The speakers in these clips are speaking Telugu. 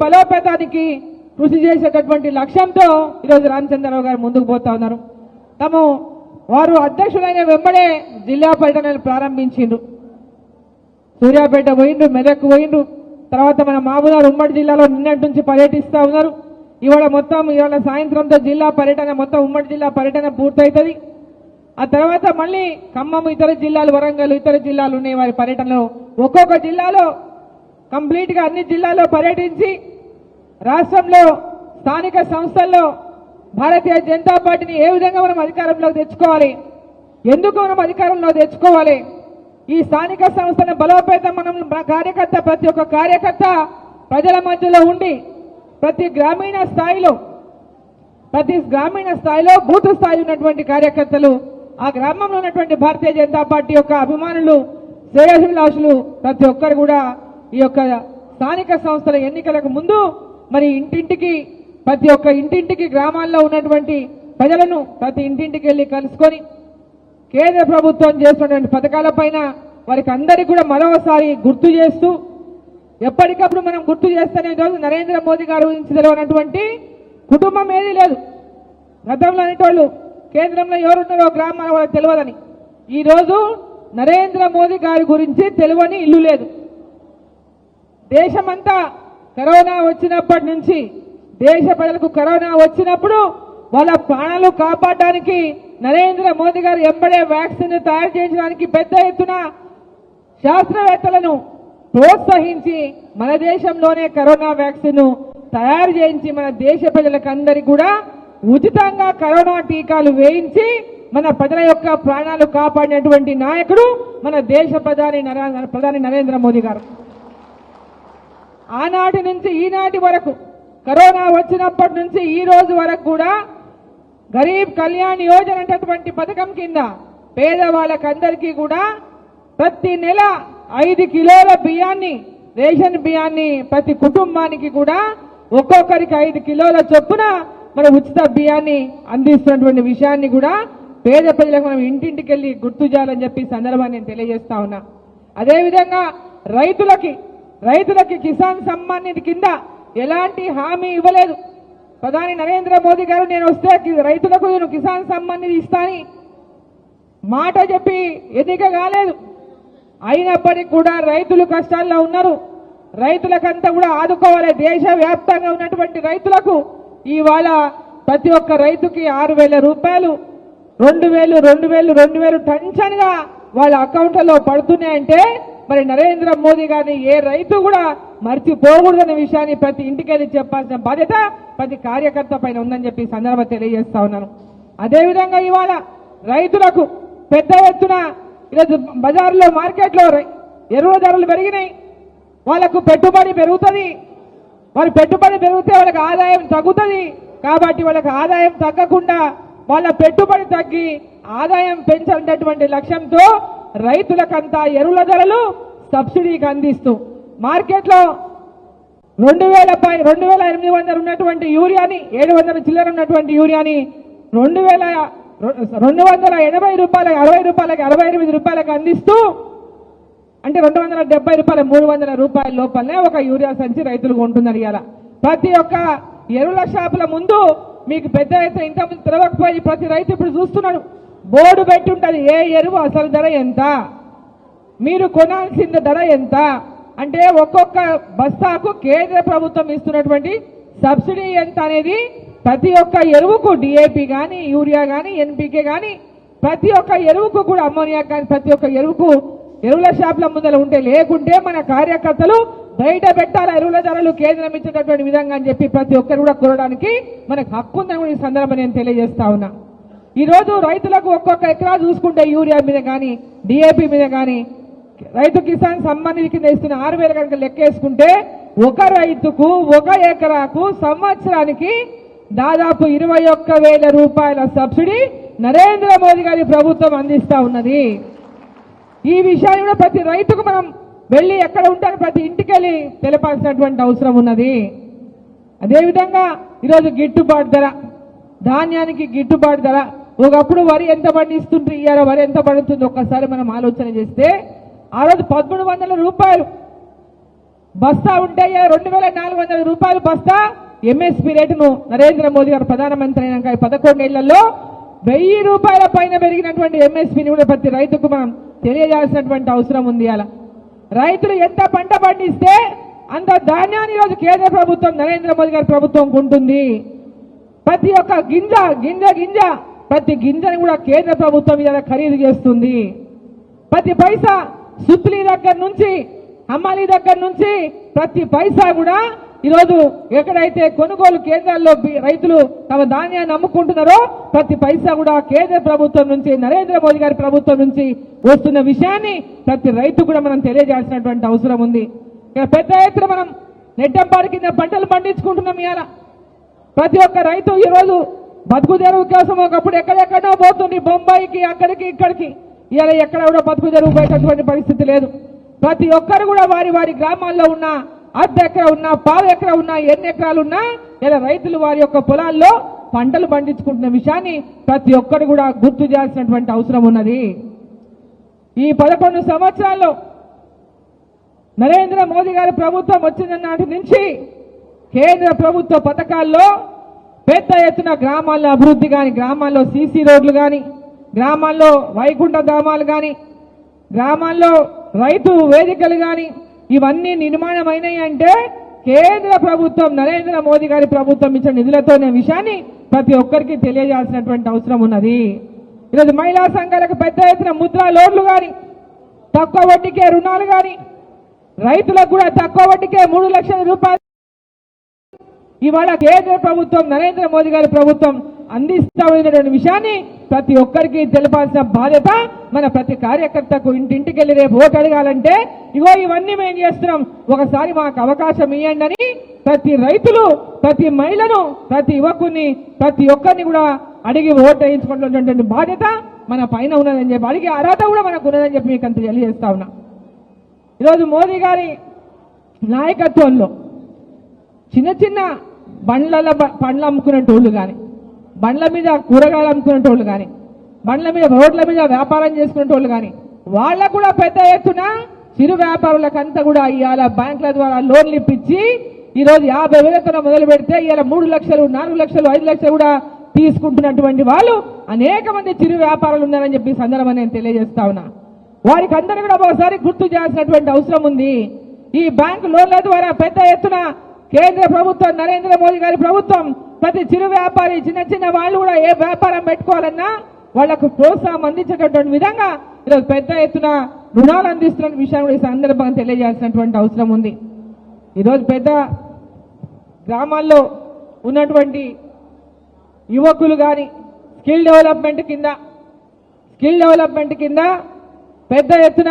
బలోపేతానికి కృషి చేసేటటువంటి లక్ష్యంతో ఈరోజు రామచంద్రరావు గారు ముందుకు పోతా ఉన్నారు. తాము వారు అధ్యక్షులైన వెంబడే జిల్లా పర్యటనలు ప్రారంభించిండ్రు. సూర్యాపేట పోయిండ్రు మెదక్ పోయిండ్రు. తర్వాత మన మామూలు ఉమ్మడి జిల్లాలో నిన్నటి నుంచి పర్యటిస్తా ఉన్నారు. ఇవాళ మొత్తం ఇవాళ సాయంత్రంతో జిల్లా పర్యటన మొత్తం ఉమ్మడి జిల్లా పర్యటన పూర్తవుతుంది ఆ తర్వాత మళ్ళీ ఖమ్మం ఇతర జిల్లాలు వరంగల్ ఇతర జిల్లాలు ఉన్నాయి. వారి పర్యటనలో ఒక్కొక్క జిల్లాలో కంప్లీట్గా అన్ని జిల్లాల్లో పర్యటించి రాష్ట్రంలో స్థానిక సంస్థల్లో భారతీయ జనతా పార్టీని ఏ విధంగా మనం అధికారంలోకి తెచ్చుకోవాలి? ఎందుకు మనం అధికారంలో తెచ్చుకోవాలి? ఈ స్థానిక సంస్థను బలోపేతం మనం కార్యకర్త ప్రతి ఒక్క కార్యకర్త ప్రజల మధ్యలో ఉండి ప్రతి గ్రామీణ స్థాయిలో ప్రతి గ్రామీణ స్థాయిలో బూత్ స్థాయి ఉన్నటువంటి కార్యకర్తలు ఆ గ్రామంలో ఉన్నటువంటి భారతీయ జనతా పార్టీ యొక్క అభిమానులు శ్రేయభిలాషులు ప్రతి ఒక్కరు కూడా ఈ యొక్క స్థానిక సంస్థల ఎన్నికలకు ముందు మరి ఇంటింటికి ప్రతి ఒక్క ఇంటింటికి గ్రామాల్లో ఉన్నటువంటి ప్రజలను ప్రతి ఇంటింటికి వెళ్ళి కలుసుకొని కేంద్ర ప్రభుత్వం చేస్తున్నటువంటి పథకాలపైన వారికి అందరికీ కూడా మరోసారి గుర్తు చేస్తూ ఎప్పటికప్పుడు మనం గుర్తు చేస్తేనే రోజు నరేంద్ర మోదీ గారి గురించి తెలియనటువంటి కుటుంబం ఏదీ లేదు. గతంలో అనేటోళ్ళు కేంద్రంలో ఎవరున్నారో గ్రామాల వాళ్ళకి తెలియదని. ఈ రోజు నరేంద్ర మోదీ గారి గురించి తెలియని ఇల్లు లేదు. దేశమంతా కరోనా వచ్చినప్పటి నుంచి దేశ ప్రజలకు కరోనా వచ్చినప్పుడు వాళ్ళ ప్రాణాలు కాపాడడానికి నరేంద్ర మోదీ గారు ఎంబడే వ్యాక్సిన్ తయారు చేయించడానికి పెద్ద ఎత్తున శాస్త్రవేత్తలను ప్రోత్సహించి మన దేశంలోనే కరోనా వ్యాక్సిన్ తయారు చేయించి మన దేశ ప్రజలకందరికీ కూడా ఉచితంగా కరోనా టీకాలు వేయించి మన ప్రజల యొక్క ప్రాణాలు కాపాడినటువంటి నాయకుడు మన దేశ ప్రధాని ప్రధాని నరేంద్ర మోదీ గారు. ఆనాటి నుంచి ఈనాటి వరకు కరోనా వచ్చినప్పటి నుంచి ఈ రోజు వరకు కూడా గరీబ్ కళ్యాణ్ యోజన అనేటటువంటి పథకం కింద పేదవాళ్ళకందరికీ కూడా ప్రతి నెల ఐదు కిలోల బియ్యాన్ని రేషన్ బియ్యాన్ని ప్రతి కుటుంబానికి కూడా ఒక్కొక్కరికి ఐదు కిలోల చొప్పున మన ఉచిత బియ్యాన్ని అందిస్తున్నటువంటి విషయాన్ని కూడా పేద ప్రజలకు మనం ఇంటింటికి వెళ్ళి గుర్తు చేయాలని చెప్పి సందర్భాన్ని నేను తెలియజేస్తా ఉన్నా. అదేవిధంగా రైతులకి రైతులకి కిసాన్ సమ్మాన్ నిధి కింద ఎలాంటి హామీ ఇవ్వలేదు. ప్రధాని నరేంద్ర మోదీ గారు నేను వస్తే రైతులకు నేను కిసాన్ సమ్మాన్ నిధి ఇస్తాని మాట చెప్పి ఎన్నిక కాలేదు. అయినప్పటికీ కూడా రైతులు కష్టాల్లో ఉన్నారు. రైతులకంతా కూడా ఆదుకోవాలి. దేశ వ్యాప్తంగా ఉన్నటువంటి రైతులకు ఇవాళ ప్రతి ఒక్క రైతుకి ఆరు వేల రూపాయలు రెండు వేలు రెండు వేలు రెండు వేలు టెన్షన్గా వాళ్ళ అకౌంట్లలో పడుతున్నాయంటే మరి నరేంద్ర మోదీ గారిని ఏ రైతు కూడా మర్చిపోకూడదనే విషయాన్ని ప్రతి ఇంటికెళ్ళి చెప్పాల్సిన బాధ్యత ప్రతి కార్యకర్త పైన ఉందని చెప్పి సందర్భం సందర్భంగా తెలియజేస్తా ఉన్నాను. అదేవిధంగా ఇవాళ రైతులకు పెద్ద ఎత్తున ఈరోజు బజార్లో మార్కెట్లో ఎరువుల ధరలు పెరిగినాయి. వాళ్ళకు పెట్టుబడి పెరుగుతుంది. వారి పెట్టుబడి పెరిగితే వాళ్ళకి ఆదాయం తగ్గుతుంది. కాబట్టి వాళ్ళకి ఆదాయం తగ్గకుండా వాళ్ళ పెట్టుబడి తగ్గి ఆదాయం పెంచాలనేటువంటి లక్ష్యంతో రైతులకంతా ఎరువుల ధరలు సబ్సిడీకి అందిస్తూ మార్కెట్లో రెండు వేల పై రెండు వేల ఎనిమిది వందలు ఉన్నటువంటి యూరియాని ఏడు వందల చిల్లర ఉన్నటువంటి యూరియాని రెండు వేల రెండు వందల ఎనభై రూపాయలకి అరవై రూపాయలకి అరవై ఎనిమిది రూపాయలకి అందిస్తూ అంటే రెండు వందల డెబ్బై రూపాయల మూడు వందల రూపాయల లోపలనే ఒక యూరియా సంచి రైతులు ఉంటుందని ఇలా ప్రతి ఒక్క ఎరువుల షాపుల ముందు మీకు పెద్ద ఎత్తున ఇంతకుముందు తెలవకపోయి ప్రతి రైతు ఇప్పుడు చూస్తున్నాడు. బోర్డు పెట్టి ఉంటుంది ఏ ఎరువు అసలు ధర ఎంత? మీరు కొనాల్సిన ధర ఎంత? అంటే ఒక్కొక్క బస్తాకు కేంద్ర ప్రభుత్వం ఇస్తున్నటువంటి సబ్సిడీ ఎంత అనేది ప్రతి ఒక్క ఎరువుకు డిఏపి కానీ యూరియా కానీ ఎన్పికే కానీ ప్రతి ఒక్క ఎరువుకు కూడా అమ్మోనియా కానీ ప్రతి ఒక్క ఎరువుకు ఎరువుల షాపుల ముందర ఉంటే లేకుంటే మన కార్యకర్తలు బయట పెట్టాలి ఎరువుల ధరలు కేంద్రం ఇచ్చేటటువంటి విధంగా అని చెప్పి ప్రతి ఒక్కరు కూడా కోరడానికి మనకు హక్కు ఉందని కూడా ఈ సందర్భం నేను తెలియజేస్తా ఉన్నా. ఈరోజు రైతులకు ఒక్కొక్క ఎకరా చూసుకుంటే యూరియా మీద కానీ డిఏపి మీద కానీ రైతు కిసాన్ సంబంధిత కింద ఇస్తున్న ఆరు వేల కనుక లెక్కేసుకుంటే ఒక రైతుకు ఒక ఎకరాకు సంవత్సరానికి దాదాపు ఇరవై ఒక్క వేల రూపాయల సబ్సిడీ నరేంద్ర మోదీ గారి ప్రభుత్వం అందిస్తా ఉన్నది. ఈ విషయాన్ని కూడా ప్రతి రైతుకు మనం వెళ్ళి ఎక్కడ ఉంటారో ప్రతి ఇంటికి వెళ్ళి తెలపాల్సినటువంటి అవసరం ఉన్నది. అదేవిధంగా ఈరోజు గిట్టుబాటు ధర ధాన్యానికి గిట్టుబాటు ధర ఒకప్పుడు వరి ఎంత పండిస్తుంటే ఇయ్యాల వరి ఎంత పడుతుంది ఒక్కసారి మనం ఆలోచన చేస్తే ఆ రోజు పదమూడు వందల రూపాయలు బస్తా ఉంటే రెండు వేల నాలుగు వందల రూపాయలు బస్తా. ఎంఎస్పి రేటును నరేంద్ర మోదీ గారు ప్రధానమంత్రి అయినాక పదకొండేళ్ళలో వెయ్యి రూపాయల పైన పెరిగినటువంటి ఎంఎస్పిని కూడా ప్రతి రైతుకు మనం తెలియజేయాల్సినటువంటి అవసరం ఉంది అలా రైతులు ఎంత పంట పండిస్తే అంత ధాన్యాన్ని ఈరోజు కేంద్ర ప్రభుత్వం నరేంద్ర మోదీ గారి ప్రభుత్వం ఉంటుంది ప్రతి ఒక్క గింజ గింజ గింజ ప్రతి గింజని కూడా కేంద్ర ప్రభుత్వం ఇలా ఖరీదు చేస్తుంది. ప్రతి పైసా సుప్లీ దగ్గర నుంచి అమ్మాలి దగ్గర నుంచి ప్రతి పైసా కూడా ఈరోజు ఎక్కడైతే కొనుగోలు కేంద్రాల్లో రైతులు తమ ధాన్యాన్ని అమ్ముకుంటున్నారో ప్రతి పైసా కూడా కేంద్ర ప్రభుత్వం నుంచి నరేంద్ర మోదీ గారి ప్రభుత్వం నుంచి వస్తున్న విషయాన్ని ప్రతి రైతు కూడా మనం తెలియజేయాల్సినటువంటి అవసరం ఉంది. ఇక పెద్ద ఎత్తున మనం నెట్టంపాడి కింద పంటలు పండించుకుంటున్నాం ఇవాళ. ప్రతి ఒక్క రైతు ఈరోజు బతుకు తెరువు కోసం ఒకప్పుడు ఎక్కడెక్కడో పోతుంది. బొంబాయికి అక్కడికి ఇక్కడికి. ఇలా ఎక్కడ కూడా బతుకు తెరువు పోయేటటువంటి పరిస్థితి లేదు. ప్రతి ఒక్కరు కూడా వారి వారి గ్రామాల్లో ఉన్న అర్ధ ఎకర ఉన్నా పావు ఎకర ఉన్నా ఎన్ని ఎకరాలు ఉన్నా ఇలా రైతులు వారి యొక్క పొలాల్లో పంటలు పండించుకుంటున్న విషయాన్ని ప్రతి ఒక్కరు కూడా గుర్తు చేయాల్సినటువంటి అవసరం ఉన్నది. ఈ పదకొండు సంవత్సరాల్లో నరేంద్ర మోదీ గారి ప్రభుత్వం వచ్చిన నాటి నుంచి కేంద్ర ప్రభుత్వ పథకాల్లో పెద్ద ఎత్తున గ్రామాల్లో అభివృద్ధి కానీ గ్రామాల్లో సీసీ రోడ్లు కానీ గ్రామాల్లో వైకుంఠ ధామాలు కానీ గ్రామాల్లో రైతు వేదికలు కానీ ఇవన్నీ నిర్మాణమైనాయి అంటే కేంద్ర ప్రభుత్వం నరేంద్ర మోదీ గారి ప్రభుత్వం ఇచ్చిన నిధులతోనే విషయాన్ని ప్రతి ఒక్కరికి తెలియజేయాల్సినటువంటి అవసరం ఉన్నది. ఈరోజు మహిళా సంఘాలకు పెద్ద ఎత్తున ముద్రా లోన్లు కానీ తక్కువ వడ్డీకే రుణాలు కానీ రైతులకు కూడా తక్కువ వడ్డీకే మూడు లక్షల రూపాయలు ఇవాళ కేంద్ర ప్రభుత్వం నరేంద్ర మోదీ గారి ప్రభుత్వం అందిస్తామనేటువంటి విషయాన్ని ప్రతి ఒక్కరికి తెలపాల్సిన బాధ్యత మన ప్రతి కార్యకర్తకు ఇంటింటికి వెళ్ళి రేపు ఓటు అడగాలంటే ఇగో ఇవన్నీ మేము చేస్తున్నాం. ఒకసారి మాకు అవకాశం ఇవ్వండి అని ప్రతి రైతులు ప్రతి మహిళను ప్రతి యువకుని ప్రతి ఒక్కరిని కూడా అడిగి ఓటు వేయించుకున్నటువంటి బాధ్యత మన పైన ఉన్నదని చెప్పి అడిగే అర్హత కూడా మనకు ఉన్నదని చెప్పి మీకు అంత తెలియజేస్తా ఉన్నా. ఈరోజు మోదీ గారి నాయకత్వంలో చిన్న చిన్న బండ్ల పండ్లు అమ్ముకునేటోళ్ళు కానీ బండ్ల మీద కూరగాయలు అమ్ముకునేటోళ్ళు కానీ బండ్ల మీద రోడ్ల మీద వ్యాపారం చేసుకునేటోళ్ళు కానీ వాళ్ళకు కూడా పెద్ద ఎత్తున చిరు వ్యాపారులకంతా కూడా ఇవాళ బ్యాంకుల ద్వారా లోన్లు ఇప్పించి ఈరోజు యాభై వేలతో మొదలు పెడితే ఇవాళ మూడు లక్షలు నాలుగు లక్షలు ఐదు లక్షలు కూడా తీసుకుంటున్నటువంటి వాళ్ళు అనేక మంది చిరు వ్యాపారాలు ఉన్నారని చెప్పి సందర్భం నేను తెలియజేస్తా ఉన్నా. వారికి అందరూ కూడా ఒకసారి గుర్తు చేయాల్సినటువంటి అవసరం ఉంది. ఈ బ్యాంకు లోన్ల ద్వారా పెద్ద ఎత్తున కేంద్ర ప్రభుత్వం నరేంద్ర మోదీ గారి ప్రభుత్వం ప్రతి చిరు వ్యాపారి చిన్న చిన్న వాళ్ళు కూడా ఏ వ్యాపారం పెట్టుకోవాలన్నా వాళ్ళకు ప్రోత్సాహం అందించేటటువంటి విధంగా ఈరోజు పెద్ద ఎత్తున రుణాలు అందిస్తున్న విషయాన్ని కూడా ఈ సందర్భంగా తెలియజేయాల్సినటువంటి అవసరం ఉంది. ఈరోజు పెద్ద గ్రామాల్లో ఉన్నటువంటి యువకులు కానీ స్కిల్ డెవలప్మెంట్ కింద స్కిల్ డెవలప్మెంట్ కింద పెద్ద ఎత్తున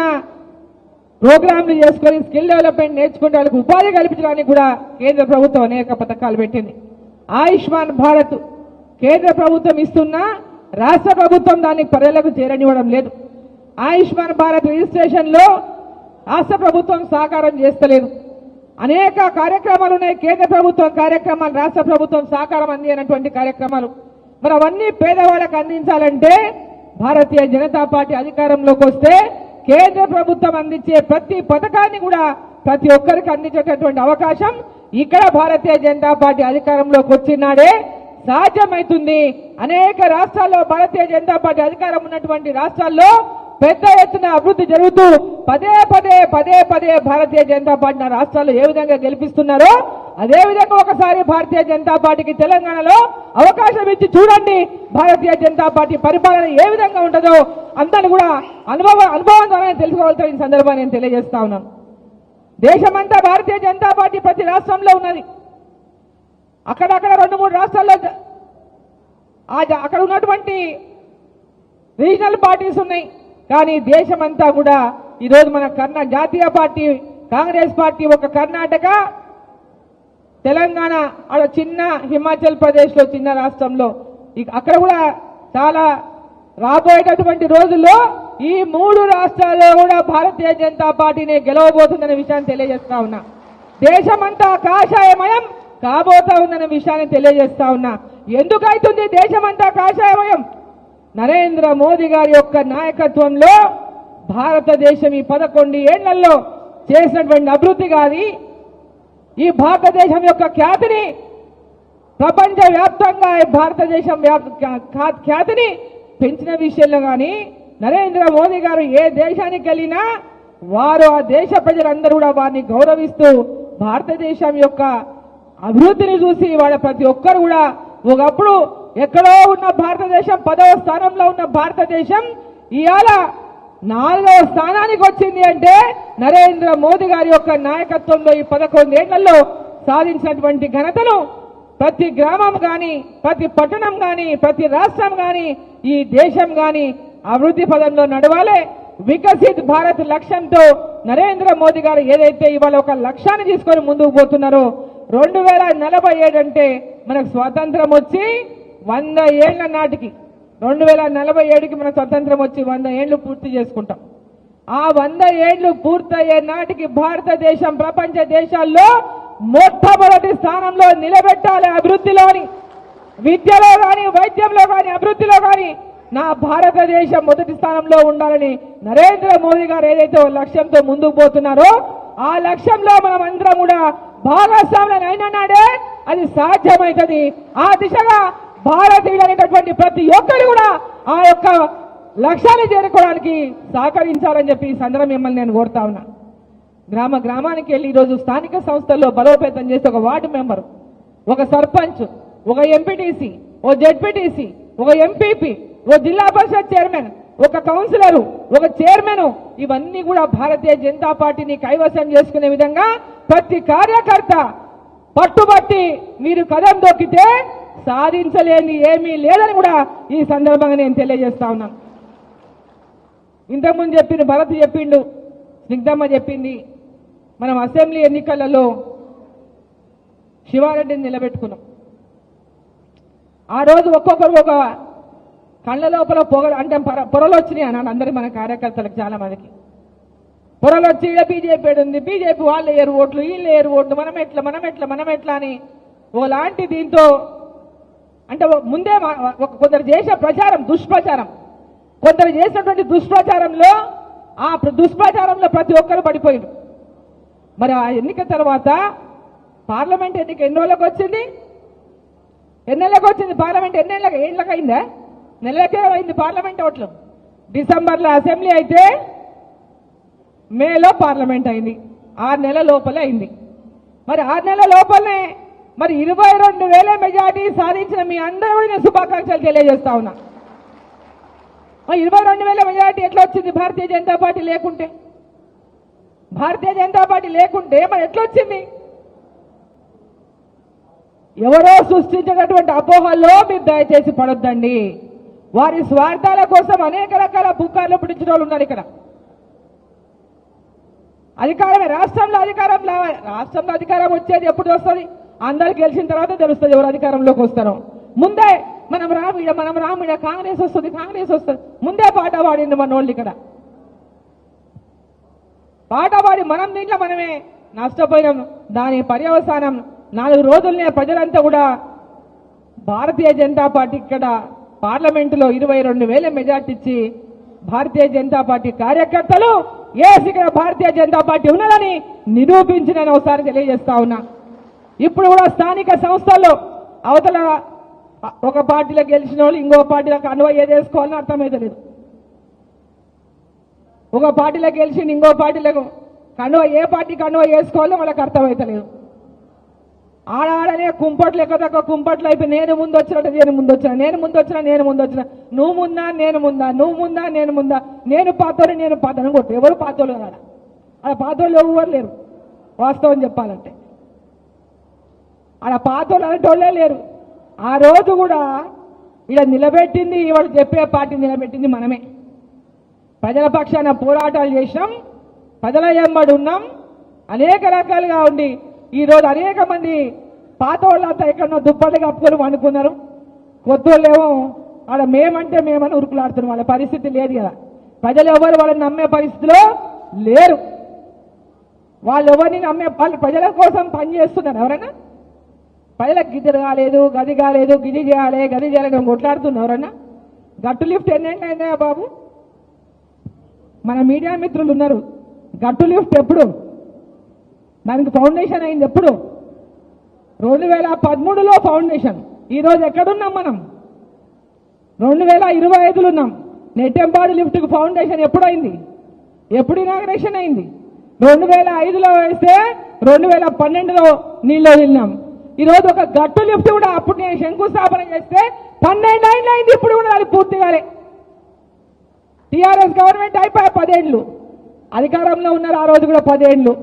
ప్రోగ్రాంలు చేసుకొని స్కిల్ డెవలప్మెంట్ నేర్చుకుంటే వాళ్ళకి ఉపాధి కల్పించడానికి కూడా కేంద్ర ప్రభుత్వం అనేక పథకాలు పెట్టింది. ఆయుష్మాన్ భారత్ కేంద్ర ప్రభుత్వం ఇస్తున్నా రాష్ట్ర ప్రభుత్వం దానికి ప్రజలకు చేరనివ్వడం లేదు. ఆయుష్మాన్ భారత్ రిజిస్ట్రేషన్లో రాష్ట్ర ప్రభుత్వం సహకారం చేస్తలేదు. అనేక కార్యక్రమాలు ఉన్నాయి. కేంద్ర ప్రభుత్వం కార్యక్రమాలు రాష్ట్ర ప్రభుత్వం సహకారం అందినటువంటి కార్యక్రమాలు. మరి అవన్నీ పేదవాళ్ళకు అందించాలంటే భారతీయ జనతా పార్టీ అధికారంలోకి వస్తే కేంద్ర ప్రభుత్వం అందించే ప్రతి పథకాన్ని కూడా ప్రతి ఒక్కరికి అందించేటటువంటి అవకాశం. ఇక్కడ భారతీయ జనతా పార్టీ అధికారంలోకి వచ్చినాడే సాధ్యమవుతుంది అనేక రాష్ట్రాల్లో భారతీయ జనతా పార్టీ అధికారం ఉన్నటువంటి రాష్ట్రాల్లో పెద్ద ఎత్తున అభివృద్ధి జరుగుతూ పదే పదే పదే పదే భారతీయ జనతా పార్టీ రాష్ట్రాల్లో ఏ విధంగా గెలిపిస్తున్నారో అదేవిధంగా ఒకసారి భారతీయ జనతా పార్టీకి తెలంగాణలో అవకాశం ఇచ్చి చూడండి భారతీయ జనతా పార్టీ పరిపాలన ఏ విధంగా ఉంటుందో అందరిని కూడా అనుభవ అనుభవం ద్వారా తెలుసుకోవాల్సిన ఈ సందర్భాన్ని నేను తెలియజేస్తా ఉన్నాను. దేశమంతా భారతీయ జనతా పార్టీ ప్రతి రాష్ట్రంలో ఉన్నది. అక్కడక్కడ రెండు మూడు రాష్ట్రాల్లో అక్కడ ఉన్నటువంటి రీజనల్ పార్టీస్ ఉన్నాయి. కానీ దేశమంతా కూడా ఈరోజు మన కర్ణా జాతీయ పార్టీ కాంగ్రెస్ పార్టీ ఒక కర్ణాటక తెలంగాణ ఆడ చిన్న హిమాచల్ ప్రదేశ్లో చిన్న రాష్ట్రంలో. ఇక అక్కడ కూడా చాలా రాబోయేటటువంటి రోజుల్లో ఈ మూడు రాష్ట్రాల్లో కూడా భారతీయ జనతా పార్టీనే గెలవబోతుందనే విషయాన్ని తెలియజేస్తా ఉన్నా. దేశమంతా కాషాయమయం కాబోతా ఉందనే విషయాన్ని తెలియజేస్తా ఉన్నా. ఎందుకైతుంది దేశమంతా కాషాయమయం? నరేంద్ర మోదీ గారి యొక్క నాయకత్వంలో భారతదేశం ఈ పదకొండు ఏళ్ళలో చేసినటువంటి అభివృద్ధి కానీ ఈ భారతదేశం యొక్క ఖ్యాతిని ప్రపంచ వ్యాప్తంగా భారతదేశం ఖ్యాతిని పెంచిన విషయంలో కానీ నరేంద్ర మోదీ గారు ఏ దేశానికి వెళ్ళినా వారు ఆ దేశ ప్రజలందరూ కూడా వారిని గౌరవిస్తూ భారతదేశం యొక్క అభివృద్ధిని చూసి వాళ్ళ ప్రతి ఒక్కరు కూడా ఒకప్పుడు ఎక్కడో ఉన్న భారతదేశం పదవ స్థానంలో ఉన్న భారతదేశం ఇవాళ నాలుగవ స్థానానికి వచ్చింది అంటే నరేంద్ర మోదీ గారి యొక్క నాయకత్వంలో ఈ పదకొండేళ్ళలో సాధించినటువంటి ఘనతను ప్రతి గ్రామం గాని ప్రతి పట్టణం గాని ప్రతి రాష్ట్రం గాని ఈ దేశం గాని అభివృద్ధి పదంలో నడవాలి. వికసిత్ భారత్ లక్ష్యంతో నరేంద్ర మోదీ గారు ఏదైతే ఇవాళ ఒక లక్ష్యాన్ని తీసుకొని ముందుకు పోతున్నారో రెండు వేల నలభై ఏడు అంటే మనకు స్వాతంత్రం వచ్చి వంద ఏళ్ళ నాటికి రెండు వేల నలభై ఏడుకి మన స్వతంత్రం వచ్చి వంద ఏళ్ళు పూర్తి చేసుకుంటాం. ఆ వంద ఏళ్ళు పూర్తయ్యే నాటికి భారతదేశం ప్రపంచ దేశాల్లో మొట్టమొదటి స్థానంలో నిలబెట్టాలి అభివృద్ధిలోని విద్యలో కానీ వైద్యంలో కానీ అభివృద్ధిలో కానీ నా భారతదేశం మొదటి స్థానంలో ఉండాలని నరేంద్ర మోదీ గారు ఏదైతే ఓ లక్ష్యంతో ముందుకు పోతున్నారో ఆ లక్ష్యంలో మనం అందరం కూడా భాగస్వాములను అయిన అది సాధ్యమవుతుంది. ఆ దిశగా భారతీయుడు అనేటటువంటి ప్రతి ఒక్కరు కూడా ఆ యొక్క లక్ష్యాన్ని చేరుకోవడానికి సహకరించాలని చెప్పి ఈ సందర్భం మిమ్మల్ని నేను కోరుతా ఉన్నా. గ్రామ గ్రామానికి వెళ్ళి ఈరోజు స్థానిక సంస్థల్లో బలోపేతం చేసి ఒక వార్డు మెంబర్ ఒక సర్పంచ్ ఒక ఎంపీటీసీ ఓ జెడ్పీటీసీ ఒక ఎంపీపీ ఓ జిల్లా పరిషత్ చైర్మన్ ఒక కౌన్సిలరు ఒక చైర్మన్ ఇవన్నీ కూడా భారతీయ జనతా పార్టీని కైవసం చేసుకునే విధంగా ప్రతి కార్యకర్త పట్టుబట్టి మీరు కదం దొక్కితే సాధించలేని ఏమీ లేదని కూడా ఈ సందర్భంగా నేను తెలియజేస్తా ఉన్నాను ఇంతకుముందు చెప్పిండు భరత్ చెప్పిండు స్నిగ్ధమ్మ చెప్పింది మనం అసెంబ్లీ ఎన్నికలలో శివారెడ్డిని నిలబెట్టుకున్నాం. ఆ రోజు ఒక్కొక్కరు ఒక కళ్ళ లోపల పొగ అంటే పొర- పొరలు వచ్చినాయి అన్నాడు అందరూ మన కార్యకర్తలకు చాలా మందికి. పొరలు వచ్చి బీజేపీ ఉంది బీజేపీ వాళ్ళు ఏరు ఓట్లు వీళ్ళు ఏరు ఓట్లు మనం ఎట్లా మనం ఎట్లా మనం ఎట్లా అని ఓలాంటి దీంతో అంటే ముందే కొందరు చేసే ప్రచారం దుష్ప్రచారం. కొందరు చేసినటువంటి దుష్ప్రచారంలో ఆ దుష్ప్రచారంలో ప్రతి ఒక్కరు పడిపోయారు మరి ఆ ఎన్నిక తర్వాత పార్లమెంట్ ఎన్నిక ఎన్నోళ్ళకి వచ్చింది? ఎన్నెళ్ళకి వచ్చింది? పార్లమెంట్ ఎన్నెళ్ళకి ఏళ్ళకి అయిందా? నెలలకే అయింది పార్లమెంట్ ఓట్లు. డిసెంబర్లో అసెంబ్లీ అయితే మేలో పార్లమెంట్ అయింది. ఆరు నెలల లోపలే అయింది. మరి ఆరు నెలల లోపలనే మరి ఇరవై రెండు వేల మెజార్టీ సాధించిన మీ అందరూ కూడా నేను శుభాకాంక్షలు తెలియజేస్తా ఉన్నా. మరి ఇరవై రెండు వేల మెజార్టీ ఎట్లా వచ్చింది? భారతీయ జనతా పార్టీ లేకుంటే. భారతీయ జనతా పార్టీ లేకుంటే మరి ఎట్లా వచ్చింది? ఎవరో సృష్టించినటువంటి అపోహల్లో మీరు దయచేసి పడొద్దండి. వారి స్వార్థాల కోసం అనేక రకాల పుకార్లు పిడించిన వాళ్ళు ఉన్నారు ఇక్కడ. అధికారమే రాష్ట్రంలో అధికారం రాష్ట్రంలో అధికారం వచ్చేది ఎప్పుడు వస్తుంది? అందరు గెలిచిన తర్వాత తెలుస్తుంది ఎవరు అధికారంలోకి వస్తారో. ముందే మనం రామిడ మనం రామిడ కాంగ్రెస్ వస్తుంది కాంగ్రెస్ వస్తుంది. ముందే పాట పాడింది మన వాళ్ళు ఇక్కడ. పాట పాడి మనం దీంట్లో మనమే నష్టపోయినాం. దాని పర్యవసానం నాలుగు రోజులనే ప్రజలంతా కూడా భారతీయ జనతా పార్టీ ఇక్కడ పార్లమెంటులో ఇరవై రెండు వేల మెజార్టీ ఇచ్చి భారతీయ జనతా పార్టీ కార్యకర్తలు ఏ ఇక్కడ భారతీయ జనతా పార్టీ ఉన్నదని నిరూపించిన ఒకసారి తెలియజేస్తా ఉన్నా. ఇప్పుడు కూడా స్థానిక సంస్థల్లో అవతల ఒక పార్టీలో గెలిచిన వాళ్ళు ఇంకో పార్టీలకు ఏది ఏదేసుకోవాలని అర్థమవుతలేదు ఒక పార్టీలో గెలిచి ఇంకో పార్టీలకు కనువ ఏ పార్టీ కనువ వేసుకోవాలో వాళ్ళకి అర్థమవుతలేదు ఆడాడనే కుంపట్లు ఎక్కువ తక్కువ కుంపట్లు అయిపోయి నేను ముందు వచ్చినట్టు నేను ముందు వచ్చిన నేను ముందు వచ్చిన నేను ముందు వచ్చిన నువ్వు ముందా నేను ముందా నువ్వు ముందా నేను ముందా నేను పాతోని నేను పాతను కొట్టు. ఎవరు పాతోళ్ళు కాడ అలా పాతోళ్ళు ఎవరు లేరు. వాస్తవం చెప్పాలంటే. ఆడ పాతోళ్ళు అనేటోళ్ళే లేరు. ఆ రోజు కూడా ఇలా నిలబెట్టింది ఇవాళ చెప్పే పార్టీ నిలబెట్టింది మనమే. ప్రజల పక్షాన పోరాటాలు చేసినాం ప్రజల ఎంబడి ఉన్నాం అనేక రకాలుగా ఉండి ఈ రోజు అనేక మంది పాత వాళ్ళంతా ఎక్కడో దుప్పట్లు కప్పుకొని వండుకున్నారు కొత్త వాళ్ళేమో ఆడ మేమంటే మేమని ఉరుకులాడుతున్నాం వాళ్ళ పరిస్థితి లేదు కదా. ప్రజలు ఎవరు వాళ్ళని నమ్మే పరిస్థితిలో లేరు. వాళ్ళు ఎవరిని నమ్మే వాళ్ళు ప్రజల కోసం పనిచేస్తున్నారు ఎవరైనా? పైలకి గిద్దరు కాలేదు గది కాలేదు గిది చేయాలి గది చేయాలని కొట్లాడుతున్నవరన్నా గట్టు లిఫ్ట్ ఎన్నేళ్ళు బాబు? మన మీడియా మిత్రులు ఉన్నారు. గట్టు లిఫ్ట్ ఎప్పుడు? దానికి ఫౌండేషన్ అయింది ఎప్పుడు? రెండు వేల పదమూడులో ఫౌండేషన్. ఈరోజు ఎక్కడున్నాం మనం? రెండు వేల ఇరవై ఐదులో ఉన్నాం. నెట్టెంపాడు లిఫ్ట్కి ఫౌండేషన్ ఎప్పుడైంది? ఎప్పుడు ఇనాగ్రేషన్ అయింది? రెండు వేల ఐదులో వేస్తే రెండు వేల పన్నెండులో నీళ్ళు వదిలినాం. ఈరోజు ఒక గట్టు లిఫ్ట్ కూడా అప్పుడు నేను శంకుస్థాపన చేస్తే పన్నెండు ఏళ్ళు అయింది ఇప్పుడు కూడా అది పూర్తి కాలే. టీఆర్ఎస్ గవర్నమెంట్ అయిపోయా పదేళ్ళు అధికారంలో ఉన్నారు ఆ రోజు కూడా పదేళ్ళు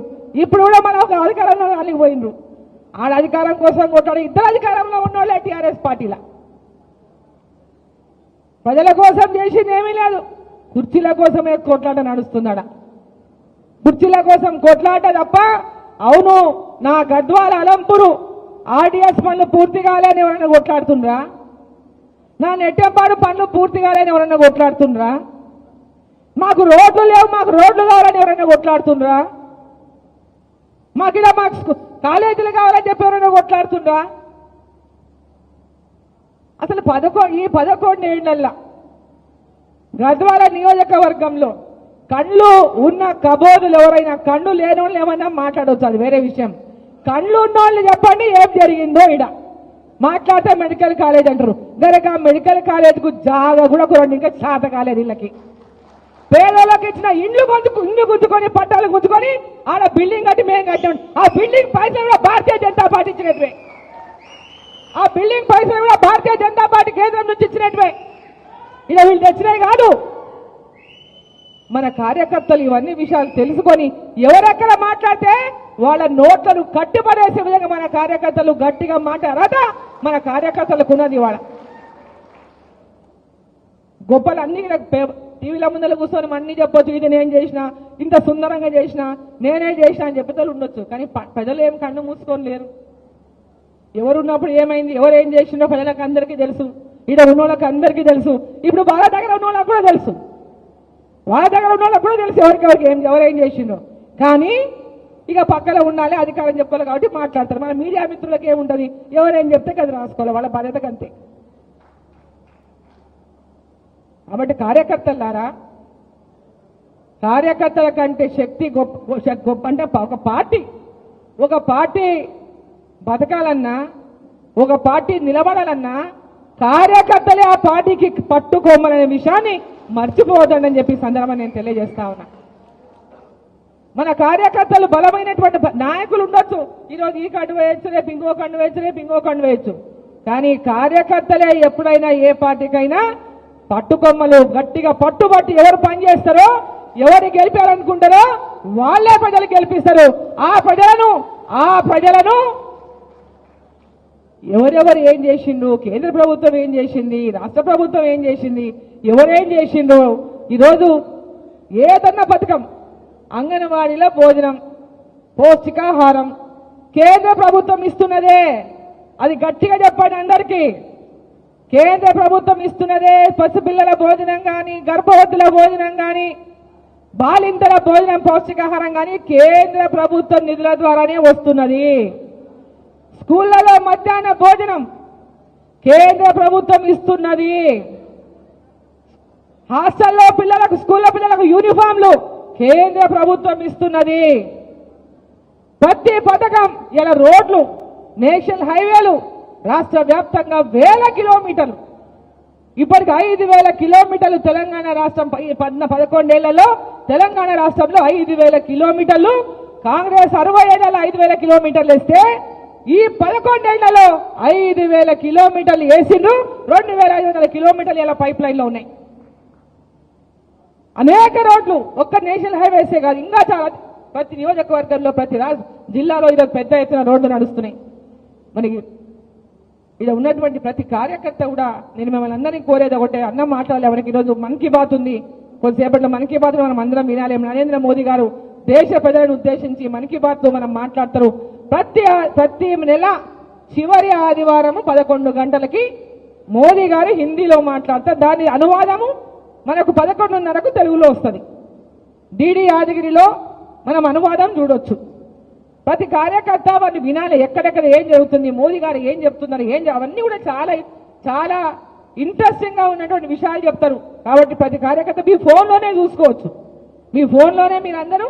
ఇప్పుడు కూడా మనం ఒక అధికారంలో అలిగిపోయినరు ఆడ అధికారం కోసం కొట్టాడు. ఇద్దరు అధికారంలో ఉన్నోళ్ళే టీఆర్ఎస్ పార్టీలో. ప్రజల కోసం చేసింది ఏమీ లేదు. కుర్చీల కోసమే కొట్లాట నడుస్తుందడ కుర్చీల కోసం కొట్లాట తప్ప అవును నా గద్వాల అలంపురు ఆర్డిఎస్ పనులు పూర్తి కాలేని ఎవరైనా కొట్లాడుతుండ్రా? నా నెట్టెంపాడు పనులు పూర్తి కాలేని ఎవరైనా కొట్లాడుతుండ్రా? మాకు రోడ్లు లేవు మాకు రోడ్లు కావాలని ఎవరైనా కొట్లాడుతుండ్రా? మాకు ఇలా మాకు కాలేజీలు కావాలని చెప్పి ఎవరైనా కొట్లాడుతుండ్రా? అసలు పదకొ ఈ పదకొండు ఏళ్ళల్లా గద్వాల నియోజకవర్గంలో కళ్ళు ఉన్న కబోదులు ఎవరైనా కళ్ళు లేని వాళ్ళు ఏమన్నా మాట్లాడవచ్చు అది వేరే విషయం. కళ్ళు ఉన్న వాళ్ళు చెప్పండి ఏం జరిగిందో ఇడ మాట్లాడితే మెడికల్ కాలేజ్ అంటారు. గనక ఆ మెడికల్ కాలేజ్కు జాగా కూడా ఒక రెండు ఇంకా చేత కాలేదు వీళ్ళకి. పేదలకు ఇచ్చిన ఇండ్లు గుంతుకు ఇండ్లు గుంతుకొని పట్టాలు గుంతుకొని ఆడ బిల్డింగ్ కట్టి మేము కట్టాం. ఆ బిల్డింగ్ పైసలు కూడా భారతీయ జనతా పార్టీ ఇచ్చినట్టువే ఆ బిల్డింగ్ పైసలు కూడా భారతీయ జనతా పార్టీ కేంద్రం నుంచి ఇచ్చినట్టువే ఇలా వీళ్ళు తెచ్చినాయి కాదు. మన కార్యకర్తలు ఇవన్నీ విషయాలు తెలుసుకొని ఎవరెక్కడ మాట్లాడితే వాళ్ళ నోట్లను కట్టిపడేసే విధంగా మన కార్యకర్తలు గట్టిగా మాట్లాడట మన కార్యకర్తలకు ఉన్నది వాళ్ళ గొప్పలు అన్ని నాకు టీవీల ముందర కూర్చొని అన్నీ అన్ని చెప్పొచ్చు ఇది నేను చేసిన ఇంత సుందరంగా చేసిన నేనే చేసిన అని చెప్పేతలు ఉండొచ్చు. కానీ ప్రజలు ఏం కన్ను మూసుకొని లేరు. ఎవరున్నప్పుడు ఏమైంది ఎవరు ఏం చేసిండో ప్రజలకు అందరికీ తెలుసు. ఇక్కడ ఉన్న వాళ్ళకి అందరికీ తెలుసు. ఇప్పుడు బాగా దగ్గర ఉన్న వాళ్ళకి కూడా తెలుసు. వాళ్ళ దగ్గర ఉన్న వాళ్ళకి కూడా తెలుసు ఎవరికి ఎవరికి ఏం ఎవరేం చేసిండో. కానీ ఇక పక్కన ఉండాలి అధికారం చెప్పుకోవాలి కాబట్టి మాట్లాడతారు. మన మీడియా మిత్రులకి ఏముంటుంది? ఎవరేం చెప్తే అది రాసుకోవాలి వాళ్ళ బాధ్యతకు అంతే. కాబట్టి కార్యకర్తలారా కార్యకర్తల కంటే శక్తి గొప్ప గొప్ప- గొప్ప అంటే ఒక పార్టీ. ఒక పార్టీ బతకాలన్నా ఒక పార్టీ నిలబడాలన్నా కార్యకర్తలే ఆ పార్టీకి పట్టుకోమలనే విషయాన్ని మర్చిపోవద్దని చెప్పి సందర్భం నేను తెలియజేస్తా ఉన్నా. మన కార్యకర్తలు బలమైనటువంటి నాయకులు ఉండొచ్చు. ఈరోజు ఈ కండు వేయచ్చు రేపు ఇంకో కండు వేయచ్చు రేపు ఇంకో కండు వేయచ్చు. కానీ కార్యకర్తలే ఎప్పుడైనా ఏ పార్టీకైనా పట్టుకొమ్మలు గట్టిగా పట్టుబట్టి ఎవరు పనిచేస్తారో ఎవరు గెలిపారనుకుంటారో వాళ్ళే ప్రజలు గెలిపిస్తారు. ఆ ప్రజలను ఆ ప్రజలను ఎవరెవరు ఏం చేసిండు కేంద్ర ప్రభుత్వం ఏం చేసింది? రాష్ట్ర ప్రభుత్వం ఏం చేసింది? ఎవరేం చేసిండ్రో ఈరోజు ఏదన్నా పథకం అంగన్వాడీలో భోజనం పౌష్టికాహారం కేంద్ర ప్రభుత్వం ఇస్తున్నదే. అది గట్టిగా చెప్పండి అందరికీ. కేంద్ర ప్రభుత్వం ఇస్తున్నదే పసిపిల్లల భోజనం కానీ గర్భవతుల భోజనం కానీ బాలింతల భోజనం పౌష్టికాహారం కానీ కేంద్ర ప్రభుత్వం నిధుల ద్వారానే వస్తున్నది. స్కూళ్ళలో మధ్యాహ్న భోజనం కేంద్ర ప్రభుత్వం ఇస్తున్నది. హాస్టల్లో పిల్లలకు స్కూల్లో పిల్లలకు యూనిఫామ్లు కేంద్ర ప్రభుత్వం ఇస్తున్నది. ప్రతి పథకం ఇలా రోడ్లు నేషనల్ హైవేలు రాష్ట్ర వ్యాప్తంగా వేల కిలోమీటర్లు. ఇప్పటికి ఐదు వేల కిలోమీటర్లు తెలంగాణ రాష్ట్రం పై- పద్న పదకొండేళ్ళలో తెలంగాణ రాష్ట్రంలో ఐదు వేల కిలోమీటర్లు. కాంగ్రెస్ అరవై ఏళ్ళలో ఐదు వేల కిలోమీటర్లు వేస్తే ఈ పదకొండేళ్ళలో ఐదు వేల కిలోమీటర్లు వేసిండ్రు. రెండు వేల ఐదు వందల కిలోమీటర్లు ఇలా పైప్ లైన్లో ఉన్నాయి. అనేక రోడ్లు ఒక్క నేషనల్ హైవేసే కాదు ఇంకా చాలా ప్రతి నియోజకవర్గంలో ప్రతి రాజ్ జిల్లాలో ఈరోజు పెద్ద ఎత్తున రోడ్లు నడుస్తున్నాయి. మనకి ఇక్కడ ఉన్నటువంటి ప్రతి కార్యకర్త కూడా నేను మిమ్మల్ని అందరినీ కోరేది ఒకటే అన్నం మాట్లాడాలి మనకి ఈరోజు మన్ కీ బాత్ ఉంది. కొద్దిసేపట్లో మన్ కీ బాత్ మనం అందరం వినాలి. నరేంద్ర మోదీ గారు దేశ ప్రజలను ఉద్దేశించి మన్ కీ బాత్ మనం మాట్లాడతారు. ప్రతి ప్రతి నెల చివరి ఆదివారం పదకొండు గంటలకి మోదీ గారు హిందీలో మాట్లాడతారు. దాని అనువాదము మనకు పదకొండున్నరకు తెలుగులో వస్తుంది. డిడి యాదగిరిలో మనం అనువాదం చూడొచ్చు. ప్రతి కార్యకర్త వారిని వినాలి ఎక్కడెక్కడ ఏం జరుగుతుంది మోదీ గారు ఏం చెప్తున్నారు ఏం అవన్నీ కూడా చాలా చాలా ఇంట్రెస్టింగ్గా ఉన్నటువంటి విషయాలు చెప్తారు. కాబట్టి ప్రతి కార్యకర్త మీ ఫోన్లోనే చూసుకోవచ్చు. మీ ఫోన్లోనే మీరందరూ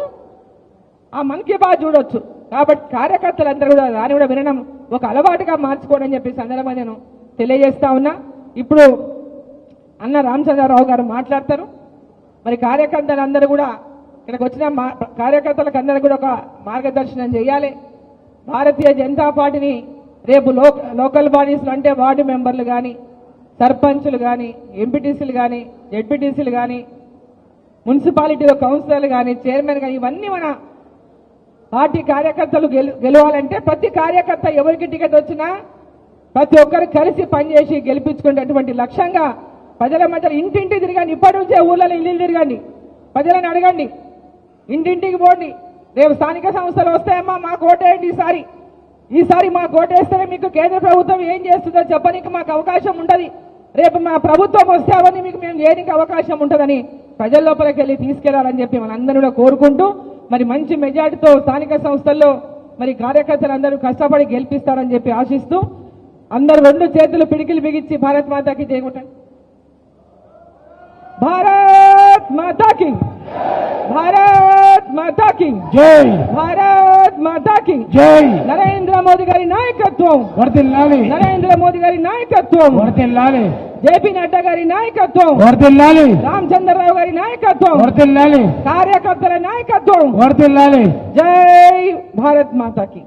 ఆ మన్ కీ బాత్ చూడొచ్చు. కాబట్టి కార్యకర్తలందరూ కూడా దాన్ని కూడా వినడం ఒక అలవాటుగా మార్చుకోవడం చెప్పి సందర్భంగా నేను తెలియజేస్తా ఉన్నా. ఇప్పుడు అన్న రామచంద్రరావు గారు మాట్లాడతారు. మరి కార్యకర్తలు అందరూ కూడా ఇక్కడికి వచ్చిన మా- కార్యకర్తలకు అందరూ కూడా ఒక మార్గదర్శనం చేయాలి. భారతీయ జనతా పార్టీని రేపు లో లోకల్ బాడీస్లు అంటే వార్డు మెంబర్లు కానీ సర్పంచులు కానీ ఎంపీటీసీలు కానీ జడ్పీటీసీలు కానీ మున్సిపాలిటీలో కౌన్సిలర్లు కానీ చైర్మన్ కానీ ఇవన్నీ మన పార్టీ కార్యకర్తలు గెలు గెలవాలంటే ప్రతి కార్యకర్త ఎవరికి టికెట్ వచ్చినా ప్రతి ఒక్కరు కలిసి పనిచేసి గెలిపించుకునేటటువంటి లక్ష్యంగా ప్రజల మధ్య ఇంటింటి తిరగండి. ఇప్పటి నుంచే ఊళ్ళలో ఇల్లు తిరగండి. ప్రజలను అడగండి. ఇంటింటికి పోండి. రేపు స్థానిక సంస్థలు వస్తాయమ్మా మాకు ఓటేయండి ఈసారి. ఈసారి మాకు ఓటేస్తేనే మీకు కేంద్ర ప్రభుత్వం ఏం చేస్తుందో చెప్పడానికి మాకు అవకాశం ఉండదు. రేపు మా ప్రభుత్వం వస్తే అవన్నీ మీకు మేము చేయడానికి అవకాశం ఉంటుందని ప్రజల లోపలికి వెళ్ళి తీసుకెళ్ళాలని చెప్పి మనందరూ కూడా కోరుకుంటూ మరి మంచి మెజార్టీతో స్థానిక సంస్థల్లో మరి కార్యకర్తలు అందరూ కష్టపడి గెలిపిస్తారని చెప్పి ఆశిస్తూ అందరు రెండు చేతులు పిడికిలు బిగించి భారత్ మాతాకి చేయకుంటాను భారత్ మాతాకి భారత్ మాతాకి జై భారత్ మాతాకి జై నరేంద్ర మోదీ గారి నాయకత్వం వర్దిల్లాలి నరేంద్ర మోదీ గారి నాయకత్వం వర్దిల్లాలి జేపీ నడ్డా గారి నాయకత్వం వర్దిల్లాలి రామచంద్రరావు గారి నాయకత్వం వర్దిల్లాలి కార్యకర్తల నాయకత్వం వర్దిల్లాలి జై భారత్ మాతాకి